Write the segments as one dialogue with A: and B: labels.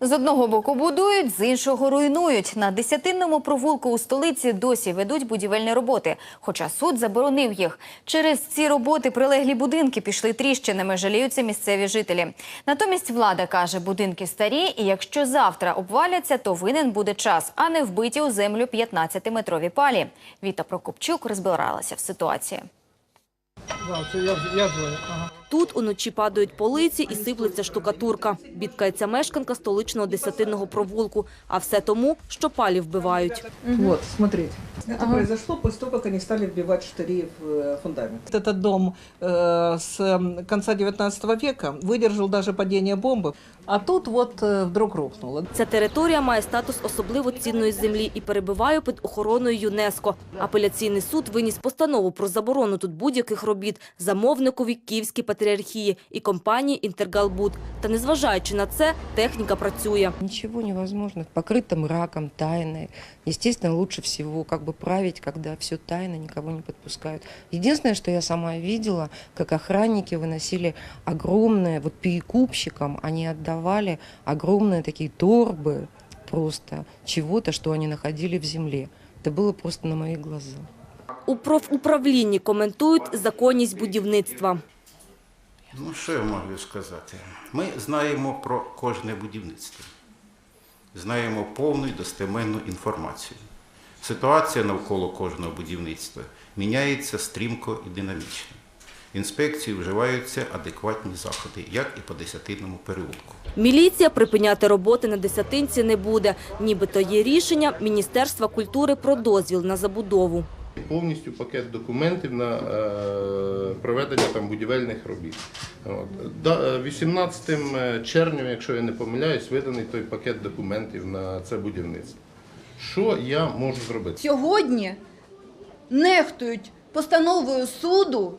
A: З одного боку будують, з іншого руйнують. На десятинному провулку у столиці досі ведуть будівельні роботи, хоча суд заборонив їх. Через ці роботи прилеглі будинки пішли тріщинами, жаліються місцеві жителі. Натомість влада каже, будинки старі, і якщо завтра обваляться, то винен буде час, а не вбиті у землю 15-метрові палі. Віта Прокопчук розбиралася в ситуації.
B: Це я, я. Ага.
C: Тут уночі падають полиці і сиплеться штукатурка. Бідкається мешканка столичного десятинного провулку. А все тому, що палі вбивають.
B: От, смотрите. Это произошло после того, как они стали вбивать штыри в э, фундамент. Этот дом э, с м, конца 19 века выдержал даже падение бомбы. А тут вот э, вдруг рухнуло.
C: Ця територія має статус особливо цінної землі і перебуває під охороною ЮНЕСКО. Апеляційний суд виніс постанову про заборону тут будь-яких робіт замовникові Київській патріархії і компанії «Інтергалбуд». Та незважаючи на це, техніка працює.
D: Ничего невозможно. Покрыто мраком, тайной. Естественно, лучше всего как бы править, когда все тайно, никого не подпускают. Единственное, что я сама видела, как охранники выносили огромные, вот перекупщикам они отдавали огромные такие торбы просто чего-то, что они находили в земле. Это было просто на мои глаза.
C: У профуправлінні коментують законність будівництва.
E: Ну, що я можу сказати? Ми знаємо про кожне будівництво, знаємо повну і достеменну інформацію. Ситуація навколо кожного будівництва міняється стрімко і динамічно. Інспекції вживаються адекватні заходи, як і по десятинному переулку.
C: Міліція припиняти роботи на десятинці не буде. Нібито є рішення Міністерства культури про дозвіл на забудову.
F: повністю пакет документів на е, проведення там будівельних робіт. От. Е, 18 червня, якщо я не помиляюсь, виданий той пакет документів на це будівництво. Що я можу зробити?
G: сьогодні нехтують постановою суду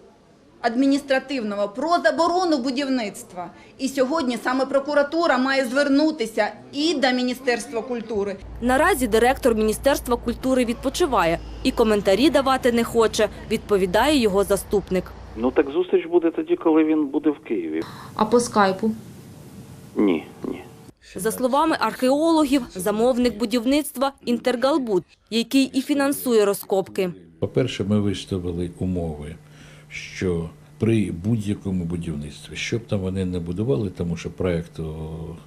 G: адміністративного про заборону будівництва. І сьогодні саме прокуратура має звернутися і до Міністерства культури,
C: Наразі директор Міністерства культури відпочиває і коментарі давати не хоче, відповідає його заступник.
H: Ну так зустріч буде тоді, коли він буде в Києві.
I: А по скайпу?
H: Ні, ні.
C: За словами археологів, замовник будівництва «Інтергалбуд», який і фінансує розкопки.
J: По-перше, ми виставили умови, що при будь-якому будівництві, що б там вони не будували, тому що проєкту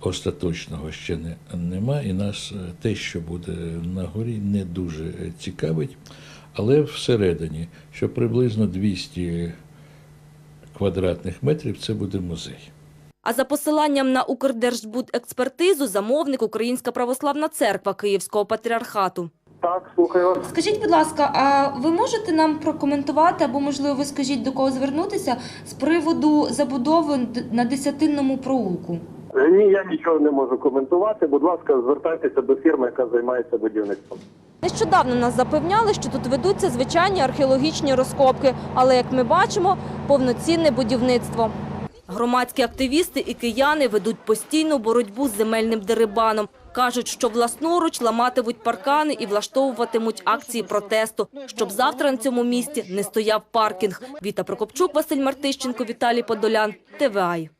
J: остаточного ще не, нема, і нас е, те, що буде на горі, не дуже цікавить. Але всередині, що приблизно 200 квадратних метрів, це буде музей.
C: А за посиланням на Укрдержбудекспертизу замовник Українська православна церква Київського патріархату.
H: Так, слухаю вас.
I: Скажіть, будь ласка, а ви можете нам прокоментувати, або, можливо, ви скажіть, до кого звернутися з приводу забудови на десятинному проулку?
H: Ні, я нічого не можу коментувати. Будь ласка, звертайтеся до фірми, яка займається будівництвом.
C: Нещодавно нас запевняли, що тут ведуться звичайні археологічні розкопки, але, як ми бачимо, повноцінне будівництво. Громадські активісти і кияни ведуть постійну боротьбу з земельним дерибаном. Кажуть, що власноруч ламатимуть паркани і влаштовуватимуть акції протесту, щоб завтра на цьому місці не стояв паркінг. Віта Прокопчук, Василь Мартищенко, Віталій Подолян, ТВАЙ.